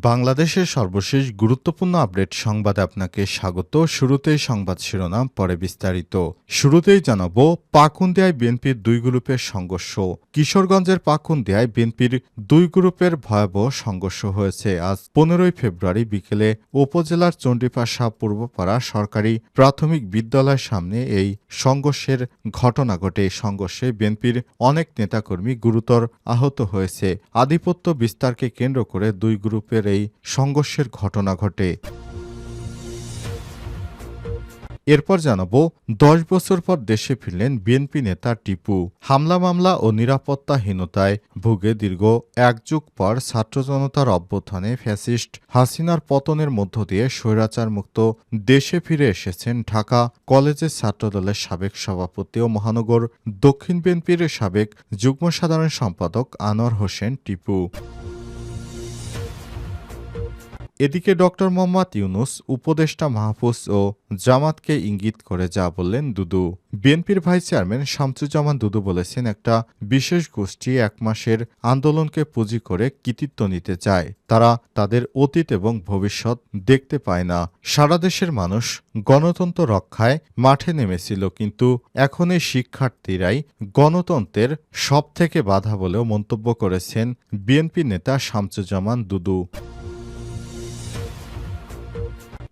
বাংলাদেশের সর্বশেষ গুরুত্বপূর্ণ আপডেট সংবাদে আপনাকে স্বাগত। শুরুতেই সংবাদ শিরোনাম, পরে বিস্তারিত। শুরুতেই জানাব, পাকুন্দিয়ায় বিএনপির দুই গ্রুপের সংঘর্ষ। কিশোরগঞ্জের পাকুন্দিয়ায় বিএনপির দুই গ্রুপের ভয়াবহ সংঘর্ষ হয়েছে। আজ পনেরোই ফেব্রুয়ারি বিকেলে উপজেলার চণ্ডীপাশা পূর্বপাড়া সরকারি প্রাথমিক বিদ্যালয়ের সামনে এই সংঘর্ষের ঘটনা ঘটে। সংঘর্ষে বিএনপির অনেক নেতাকর্মী গুরুতর আহত হয়েছে। আধিপত্য বিস্তারকে কেন্দ্র করে দুই গ্রুপের এই সংঘর্ষের ঘটনা ঘটে। এরপর জানাব, দশ বছর পর দেশে ফিরলেন বিএনপি নেতা টিপু। হামলা, মামলা ও নিরাপত্তাহীনতায় ভুগে দীর্ঘ এক যুগ পর ছাত্র জনতার অভ্যুত্থানে ফ্যাসিস্ট হাসিনার পতনের মধ্য দিয়ে স্বৈরাচার মুক্ত দেশে ফিরে এসেছেন ঢাকা কলেজের ছাত্রদলের সাবেক সভাপতি ও মহানগর দক্ষিণ বিএনপির সাবেক যুগ্ম সাধারণ সম্পাদক আনোয়ার হোসেন টিপু। এদিকে ডক্টর মোহাম্মদ ইউনুস, উপদেষ্টা মাহফুজ ও জামাতকে ইঙ্গিত করে যা বললেন দুদু। বিএনপির ভাইস চেয়ারম্যান শামসুজ্জামান দুদু বলেছেন, একটা বিশেষ গোষ্ঠী এক মাসের আন্দোলনকে পুঁজি করে কৃতিত্ব নিতে চায়। তারা তাদের অতীত এবং ভবিষ্যৎ দেখতে পায় না। সারা দেশের মানুষ গণতন্ত্র রক্ষায় মাঠে নেমেছিল, কিন্তু এখন এই শিক্ষার্থীরাই গণতন্ত্রের সবথেকে বাধা বলেও মন্তব্য করেছেন বিএনপি নেতা শামসুজ্জামান দুদু।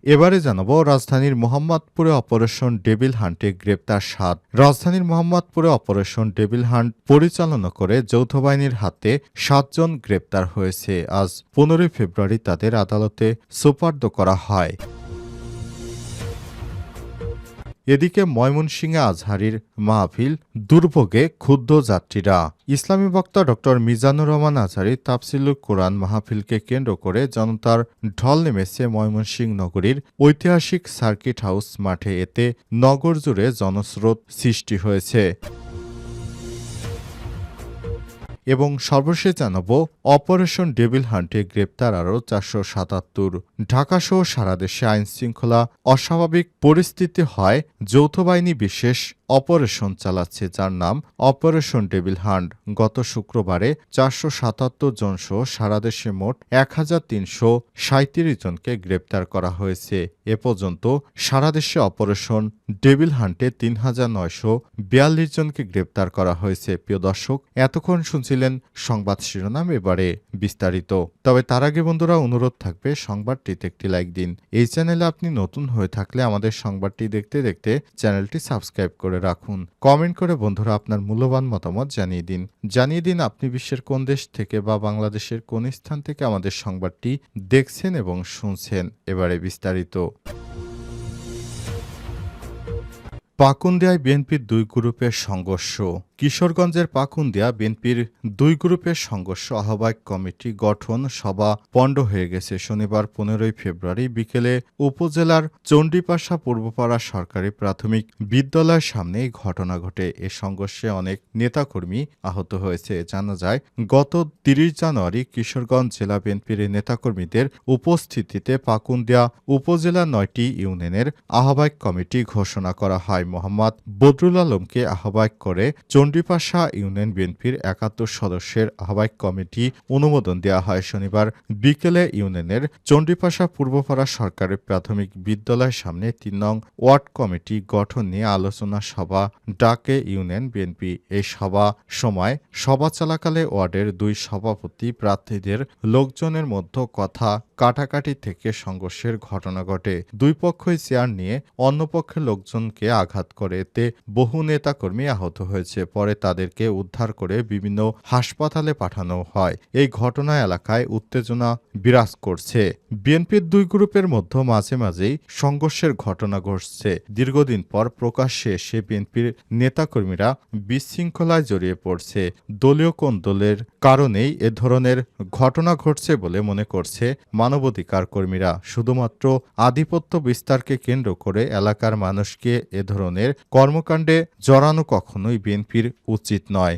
এবারে জানাব রাজধানীর মোহাম্মদপুরে অপারেশন ডেভিল হান্টে গ্রেপ্তার সাত। রাজধানীর মোহাম্মদপুরে অপারেশন ডেভিল হান্ট পরিচালনা করে যৌথ বাহিনীর হাতে সাতজন গ্রেপ্তার হয়েছে। আজ পনেরোই ফেব্রুয়ারি তাদের আদালতে সোপার্দ করা হয়। এদিকে ময়মনসিংহে আজহারির মাহফিল দুর্ভোগে ক্ষুব্ধ যাত্রীরা। ইসলামী বক্তা ড. মিজানুর রহমান আজহারি তাফসিলুক কোরআন মাহফিলকে কেন্দ্র করে জনতার ঢল নেমেছে ময়মনসিংহ নগরীর ঐতিহাসিক সার্কিট হাউস মাঠে। এতে নগর জুড়ে জনস্রোত সৃষ্টি হয়েছে। এবং সর্বশেষ জানাব, অপারেশন ডেভিল হান্টে গ্রেপ্তার আরও চারশো সাতাত্তর। ঢাকাসহ সারা দেশে আইনশৃঙ্খলা অস্বাভাবিক পরিস্থিতি হয়, যৌথ বাহিনী বিশেষ অপারেশন চালাচ্ছে, যার নাম অপারেশন ডেভিল হান্ট। গত শুক্রবারে চারশো সাতাত্তর জন সহ সারা দেশে মোট এক হাজার তিনশো সাঁত্রিশ জনকে গ্রেপ্তার করা হয়েছে। এ পর্যন্ত সারা দেশে অপারেশন ডেভিল হান্টে তিন হাজার নয়শো বিয়াল্লিশ জনকে গ্রেপ্তার করা হয়েছে। প্রিয় দর্শক, এতক্ষণ শুনছিলেন সংবাদ শিরোনাম এবারে বিস্তারিত। তবে তার আগে বন্ধুরা, অনুরোধ থাকবে সংবাদটিতে একটি লাইক দিন। এই চ্যানেলে আপনি নতুন হয়ে থাকলে আমাদের সংবাদটি দেখতে দেখতে চ্যানেলটি সাবস্ক্রাইব করে রাখুন। কমেন্ট করে বন্ধুরা আপনার মূল্যবান মতামত জানিয়ে দিন। জানিয়ে দিন আপনি বিশ্বের কোন দেশ থেকে বা বাংলাদেশের কোন স্থান থেকে আমাদের সংবাদটি দেখছেন এবং শুনছেন। এবারে বিস্তারিত। পাকুন্দিয়ায় বিএনপির দুই গ্রুপের সংঘর্ষ। কিশোরগঞ্জের পাকুন্দিয়া বিএনপির দুই গ্রুপের সংঘর্ষ আহ্বায়ক কমিটি গঠন সভা পণ্ড হয়ে গেছে। শনিবার পনেরোই ফেব্রুয়ারি বিকেলে উপজেলার চণ্ডীপাশা পূর্বপাড়া সরকারি প্রাথমিক বিদ্যালয়ের সামনে ঘটনা ঘটে। এ সংঘর্ষে অনেক নেতাকর্মী আহত হয়েছে। জানা যায়, গত তিরিশ জানুয়ারি কিশোরগঞ্জ জেলা বিএনপির নেতাকর্মীদের উপস্থিতিতে পাকুন্দিয়া উপজেলা নয়টি ইউনিয়নের আহ্বায়ক কমিটি ঘোষণা করা হয়। মোহাম্মদ বদরুল আলমকে আহ্বায়ক করে চণ্ডীপাশা ইউনিয়ন বিএনপির একাত্তর সদস্যের আহ্বায়ক কমিটি অনুমোদন দেওয়া হয় শনিবার বিকেলে ইউনিয়নের চণ্ডীপাশা পূর্বপাড়া সরকারি প্রাথমিক বিদ্যালয়ের সামনে তিন নং ওয়ার্ড কমিটি গঠন নিয়ে আলোচনা সভা ডাকে ইউনিয়ন বিএনপি। এই সভা সময় সভা চলাকালে ওয়ার্ডের দুই সভাপতি প্রার্থীদের লোকজনের মধ্যে কথা কাটাকাটি থেকে সংঘর্ষের ঘটনা ঘটে। দুই পক্ষই চেয়ার নিয়ে অন্য পক্ষের লোকজনকে আঘাত করে। এতে বহু নেতাকর্মী আহত হয়েছে। পরে তাদেরকে উদ্ধার করে বিভিন্ন হাসপাতালে পাঠানো হয়। এই ঘটনা এলাকায় উত্তেজনা বিরাজ করছে। বিএনপির দুই গ্রুপের মধ্যে মাঝে মাঝেই সংঘর্ষের ঘটনা ঘটছে। দীর্ঘদিন পর প্রকাশ্যে এসে বিএনপির নেতাকর্মীরা বিশৃঙ্খলায় জড়িয়ে পড়ছে। দলীয় কোন দলের কারণেই এ ধরনের ঘটনা ঘটছে বলে মনে করছে মানবাধিকার কর্মীরা। শুধুমাত্র আধিপত্য বিস্তারকে কেন্দ্র করে এলাকার মানুষকে এ ধরনের কর্মকাণ্ডে জড়ানো কখনোই বিএনপির উচিত নয়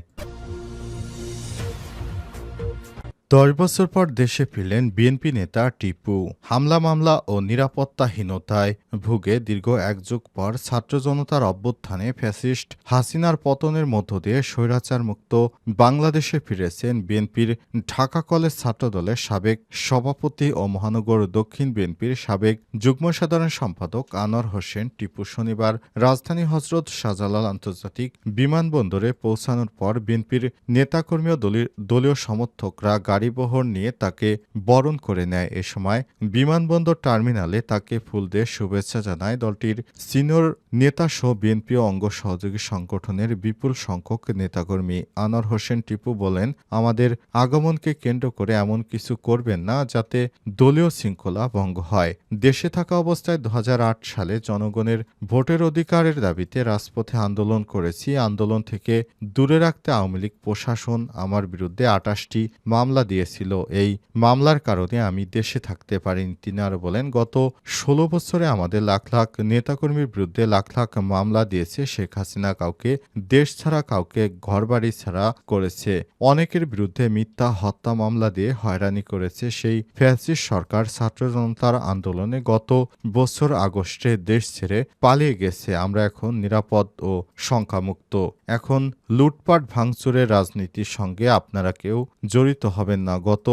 দশ বছর পর দেশে ফিরলেন বিএনপি নেতা টিপু। হামলা মামলা ও নিরাপত্তাহীনতায় ভুগে দীর্ঘ এক যুগ পর ছাত্র জনতার অভ্যুত্থানে ফ্যাসিস্ট হাসিনার পতনের মধ্য দিয়ে স্বৈরাচার মুক্ত বাংলাদেশে ফিরেছেন বিএনপির ঢাকা কলেজ ছাত্রদলের সাবেক সভাপতি ও মহানগর দক্ষিণ বিএনপির সাবেক যুগ্ম সাধারণ সম্পাদক আনোয়ার হোসেন টিপু শনিবার রাজধানী হজরত শাহজালাল আন্তর্জাতিক বিমানবন্দরে পৌঁছানোর পর বিএনপির নেতাকর্মী ও দলীয়- সমর্থকরা গাড়িবহর নিয়ে তাকে বরণ করে নেয়। এ সময় বিমানবন্দর টার্মিনালে তাকে ফুল দিয়ে শুভেচ্ছা জানায় দলটির সিনিয়র নেতাসহ বিএনপি অঙ্গ সহযোগী সংগঠনের বিপুল সংখ্যক নেতাকর্মী। আনোয়ার হোসেন টিপু বলেন, আমাদের আগমনকে কেন্দ্র করে এমন কিছু করবেন না যাতে দলীয় শৃঙ্খলা ভঙ্গ হয়। দেশে থাকা অবস্থায় দু হাজার আট সালে জনগণের ভোটের অধিকারের দাবিতে রাজপথে আন্দোলন করেছি। আন্দোলন থেকে দূরে রাখতে আওয়ামী লীগ প্রশাসন আমার বিরুদ্ধে আটাশটি মামলা দিয়েছিল। এই মামলার কারণে আমি দেশে থাকতে পারিনি, তিনি আরও বলেন, গত ষোলো বছরে আমাদের লাখ লাখ নেতাকর্মীর বিরুদ্ধে লাখ লাখ মামলা দিয়েছে, শেখ হাসিনা কাউকে দেশ ছাড়া, কাউকে ঘরবাড়ি ছাড়া করেছে। অনেকের বিরুদ্ধে মিথ্যা হত্যা মামলা দিয়ে হয়রানি করেছে। সেই ফ্যাসিস্ট সরকার ছাত্র জনতার আন্দোলনে গত বছর আগস্টে দেশ ছেড়ে পালিয়ে গেছে। আমরা এখন নিরাপদ ও সংখ্যামুক্ত। এখন লুটপাট ভাঙচুরের রাজনীতির সঙ্গে আপনারা কেউ জড়িত হবেন না, গত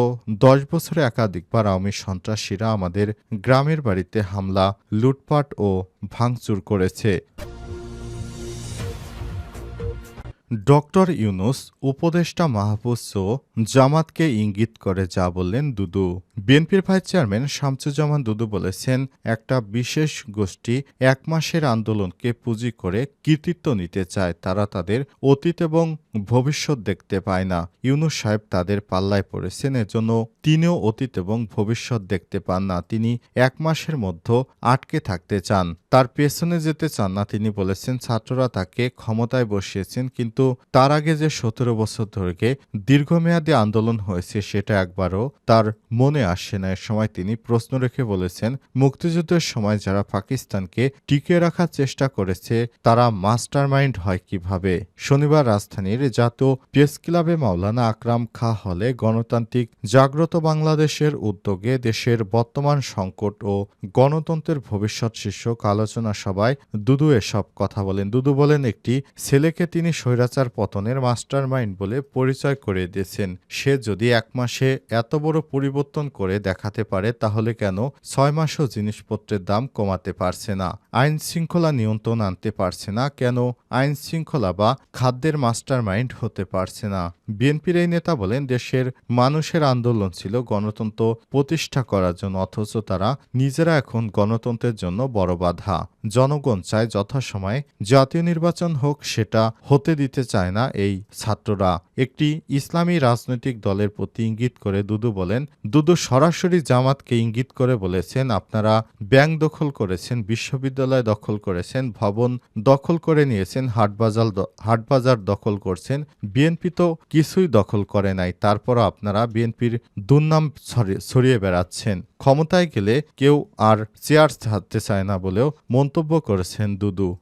দশ বছরে একাধিকবার আওয়ামী সন্ত্রাসীরা আমাদের গ্রামের বাড়িতে হামলা, লুটপাট ও ভাঙচুর করেছে। ডক্টর ইউনুস, উপদেষ্টা মাহফুজ জামাতকে ইঙ্গিত করে যা বললেন দুদু। বিএনপির ভাইস চেয়ারম্যান শামসুজ্জামান দুদু বলেছেন, একটা বিশেষ গোষ্ঠী এক মাসের আন্দোলনকে পুঁজি করে কৃতিত্ব নিতে চায়, তারা তাদের অতীত এবং ভবিষ্যৎ দেখতে পায় না। ইউনুস সাহেব তাদের পাল্লায় পড়েছেন, এজন্য তিনিও অতীত এবং ভবিষ্যৎ দেখতে পান না। তিনি এক মাসের মধ্যে আটকে থাকতে চান। তার পেছনে যেতে চান না, তিনি বলেছেন, ছাত্ররা তাকে ক্ষমতায় বসিয়েছেন, কিন্তু তার আগে যে সতেরো বছর ধরে দীর্ঘমেয়াদী আন্দোলন হয়েছে সেটা একবারও তার মনে আসে না। সময় তিনি প্রশ্ন রেখে বলেছেন, মুক্তিযুদ্ধের সময় যারা পাকিস্তানকে টিকিয়ে রাখার চেষ্টা করেছে, তারা মাস্টারমাইন্ড হয় কীভাবে? শনিবার রাজধানীর জাতীয় প্রেস ক্লাবে মাওলানা আকরাম খা হলে গণতান্ত্রিক জাগ্রত বাংলাদেশের উদ্যোগে দেশের বর্তমান সংকট ও গণতন্ত্রের ভবিষ্যৎ শীর্ষক আলোচনা সভায় দুদু এসব কথা বলেন। দুদু বলেন, একটি ছেলেকে তিনি স্বৈরাচার পতনের মাস্টারমাইন্ড বলে পরিচয় করে দিয়েছেন। সে যদি এক মাসে এত বড় পরিবর্তন করে দেখাতে পারে, তাহলে কেন ছয় মাসও জিনিসপত্রের দাম কমাতে পারছে না? আইন শৃঙ্খলা নিয়ন্ত্রণ আনতে পারছে না, কেন আইন শৃঙ্খলা বা খাদ্যের মাস্টারমাইন্ড হতে পারছে না? বিএনপির এই নেতা বলেন, দেশের মানুষের আন্দোলন ছিল গণতন্ত্র প্রতিষ্ঠা করার জন্য, অথচ তারা নিজেরা এখন গণতন্ত্রের জন্য বড় বাধা। জনগণ চায় যথাসময়ে জাতীয় নির্বাচন হোক, সেটা হতে দিতে চায় না এই ছাত্ররা। একটি ইসলামী রাজনৈতিক দলের প্রতি ইঙ্গিত করে দুদু বলেন, দুদু সরাসরি জামাতকে ইঙ্গিত করে বলেছেন, আপনারা ব্যাংক দখল করেছেন, বিশ্ববিদ্যালয় দখল করেছেন, ভবন দখল করে নিয়েছেন হাটবাজার হাটবাজার দখল করছেন, বিএনপি তো কিছুই দখল করে নাই, তারপরও আপনারা বিএনপির দুর্নাম ছড়ি- ছড়িয়ে বেড়াচ্ছেন। ক্ষমতায় গেলে কেউ আর চেয়ার ছাড়তে চায় না বলেও মন্তব্য করেছেন দুদু।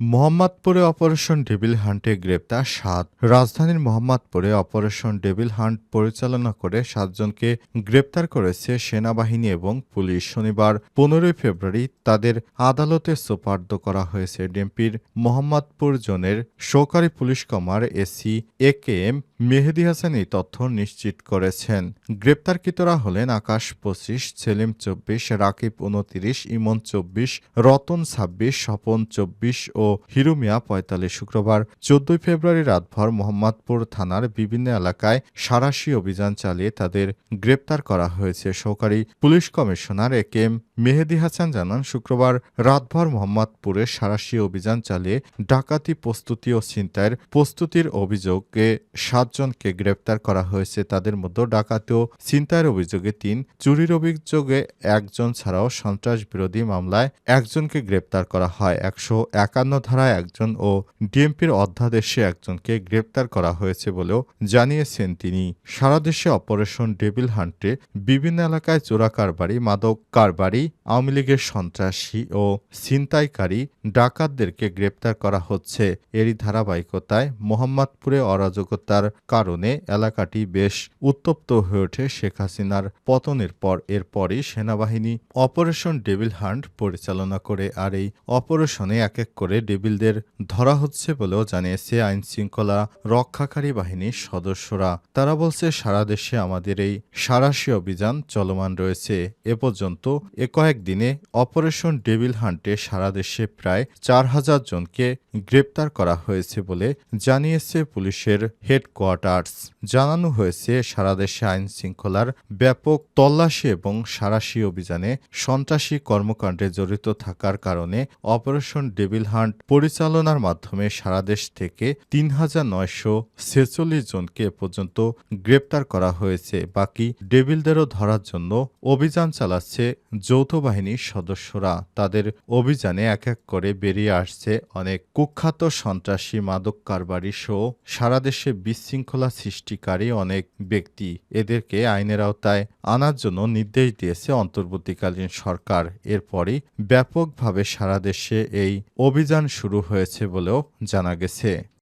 মোহাম্মদপুরে অপারেশন ডেভিল হান্টে গ্রেপ্তার সাত। রাজধানীর মোহাম্মদপুরে অপারেশন ডেভিল হান্ট পরিচালনা করে সাতজনকে গ্রেপ্তার করেছে সেনাবাহিনী এবং পুলিশ। শনিবার পনেরোই ফেব্রুয়ারি তাদের আদালতে সোপার্দ করা হয়েছে। ডিএমপির মোহাম্মদপুর জোনের সহকারী পুলিশ কমার AC A K M Mehedi Hasan এই তথ্য নিশ্চিত করেছেন। গ্রেপ্তারকৃতরা হলেন আকাশ পঁচিশ, সেলিম চব্বিশ, রাকিব উনতিরিশ, ইমন চব্বিশ, রতন ছাব্বিশ, স্বপন চব্বিশ ও হিরুমিয়া পঁয়তাল্লিশ শুক্রবার চোদ্দই ফেব্রুয়ারি রাতভর মোহাম্মদপুর থানার বিভিন্ন এলাকায় সারাশি অভিযান চালিয়ে তাদের গ্রেপ্তার করা হয়েছে। সহকারী police commissioner A K M Mehedi Hasan জানান, শুক্রবার রাতভর মোহাম্মদপুরে সারাশি অভিযান চালিয়ে ডাকাতি প্রস্তুতি ও ছিনতাইয়ের প্রস্তুতির অভিযোগে সাতজনকে গ্রেপ্তার করা হয়েছে। তাদের মধ্যে ডাকাতি ও ছিনতাইয়ের অভিযোগে তিন, চুরির অভিযোগে একজন ছাড়াও সন্ত্রাস বিরোধী মামলায় একজনকে গ্রেপ্তার করা হয়। একশো একান্ন ধারায় একজন ও ডিএমপির অধ্যাদেশে একজনকে গ্রেপ্তার করা হয়েছে বলেও জানিয়েছেন তিনি। সারা দেশে অপারেশন ডেভিল হান্টে বিভিন্ন এলাকায় চোরা কারবারি, মাদক কারবারি, আওয়ামী লীগের সন্ত্রাসী ও ছিনতাইকারী ডাকাতদেরকে গ্রেপ্তার করা হচ্ছে। এরই ধারাবাহিকতায় মোহাম্মদপুরে অরাজকতার কারণে এলাকাটি বেশ উত্তপ্ত হয়ে ওঠে শেখ হাসিনার পতনের পর। এরপরই সেনাবাহিনী অপারেশন ডেভিল হান্ট পরিচালনা করে আর এই অপারেশনে এক এক করে ডেভিলদের ধরা হচ্ছে বলেও জানিয়েছে আইন শৃঙ্খলা রক্ষাকারী বাহিনীর সদস্যরা। তারা বলছে, সারা দেশে আমাদের এই সারাশি অভিযান চলমান রয়েছে। এ পর্যন্ত এ কয়েকদিনে অপারেশন ডেভিল হান্টে সারা দেশে প্রায় চার হাজার জনকে গ্রেপ্তার করা হয়েছে বলে জানিয়েছে পুলিশের হেডকোয়ার্টার্স। জানানো হয়েছে, সারা দেশে আইন শৃঙ্খলার ব্যাপক তল্লাশি এবং সারাশি অভিযানে সন্ত্রাসী কর্মকাণ্ডে জড়িত থাকার কারণে অপারেশন ডেভিল হান্ট পরিচালনার মাধ্যমে সারা দেশ থেকে তিন হাজার নয়শো ছেচল্লিশ জনকে পর্যন্ত গ্রেপ্তার করা হয়েছে। বাকি ডেভিলদেরও ধরার জন্য অভিযান চালাচ্ছে যৌথ বাহিনীর সদস্যরা। তাদের অভিযানে এক এক করে বেরিয়ে আসছে অনেক কুখ্যাত সন্ত্রাসী মাদক কারবারি সহ সারা দেশে বিশৃঙ্খলা সৃষ্টিকারী অনেক ব্যক্তি। এদেরকে আইনের আওতায় আনার জন্য নির্দেশ দিয়েছে অন্তর্বর্তীকালীন সরকার। এরপরই ব্যাপকভাবে সারা দেশে এই অভিযান শুরু হয়েছে বলেও জানা গেছে।